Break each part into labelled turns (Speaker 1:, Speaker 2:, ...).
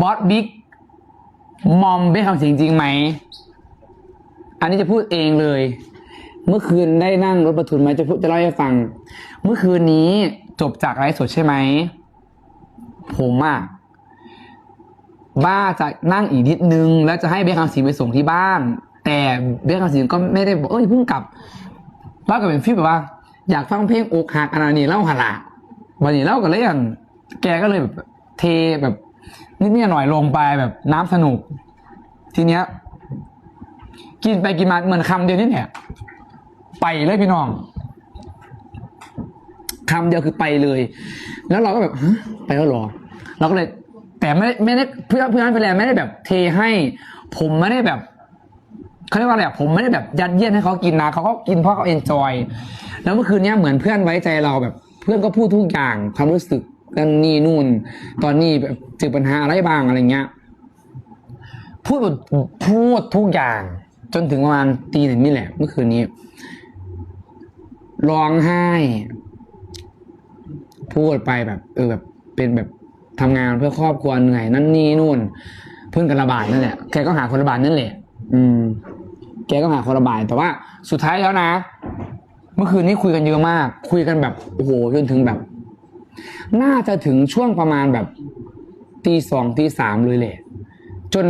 Speaker 1: บอสบิ๊กมอมเป็นคำเสียงจริงไหม อันนี้จะพูดเองเลย เมื่อคืนได้นั่งรถประทุนไหมจะพูดจะเล่าให้ฟัง เมื่อคืนนี้จบจากไลฟ์สดใช่ไหม ผมอะบ้าจะนั่งอีกนิดนึง แล้วจะให้เบคคำสิงไปส่งที่บ้าน แต่เบคคำสิงก็ไม่ได้บอกเอ้ยเพิ่งกลับเล่ากับเป็นฟิลแบบว่า อยากฟังเพลงอกหักอันนี้เล่าหนละวันนี้เล่ากันเลยอะแกก็เลยแบบเทแบบ นิดๆหน่อยลงไปแบบน้ำสนุก ทีเนี้ย กินไปกินมาเหมือนคำเดียวนี่แหละไปเลยพี่น้องคำเดียวคือไปเลย แล้วเราก็แบบไปแล้วหรอ เราก็เลย แต่ไม่ไม่ได้เพื่อนเพื่อนไปแล้วไม่ได้แบบ เทให้ ผมไม่ได้แบบเขาเรียกว่าอะไรผมไม่ได้แบบยัดเยียดให้เขากินนะเขาก็กินเพราะเขาเอนจอย แล้วเมื่อคืนเนี้ยเหมือนเพื่อนไว้ใจเราแบบ เพื่อนก็พูดทุกอย่างความรู้สึก นั่นนี่นู่น ตอนนี้แบบเจอปัญหาอะไรบ้างอะไรเงี้ย พูดพูดทุกอย่าง จนถึงประมาณตีหนึ่งนี่แหละ เมื่อคืนนี้ร้องไห้ พูดไปแบบ เออแบบเป็นแบบทำงานเพื่อครอบครัวเหนื่อยนั่นนี่นู่น เพิ่งกันระบายนั่นแหละแกก็หาคนระบายนั่นแหละ อืม แกก็หาคนระบายแต่ว่า สุดท้ายแล้วนะ เมื่อคืนนี้คุยกันเยอะมาก คุยกันแบบโอ้โหจนถึงแบบ น่าจะถึงช่วงประมาณแบบตีสองตีสามเลยแหละ จน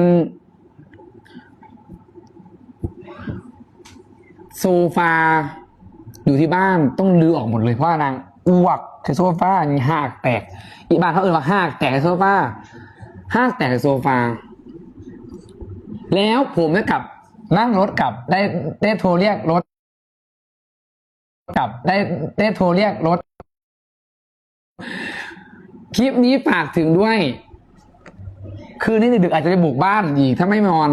Speaker 1: โซฟาอยู่ที่บ้านต้องรื้อออกหมดเลยเพราะนางอ้วกในโซฟาหักแตก อีบ้านเขาเอ่ยว่าหักแตกในโซฟาหักแตกในโซฟา แล้วผมได้กลับนั่งรถกลับได้ได้โทรเรียกรถกลับได้ได้โทรเรียกรถ ลิปนี้ฝากถึงด้วย คืนนี้ดึกๆอาจจะไปบุกบ้านอีกถ้าไม่นอน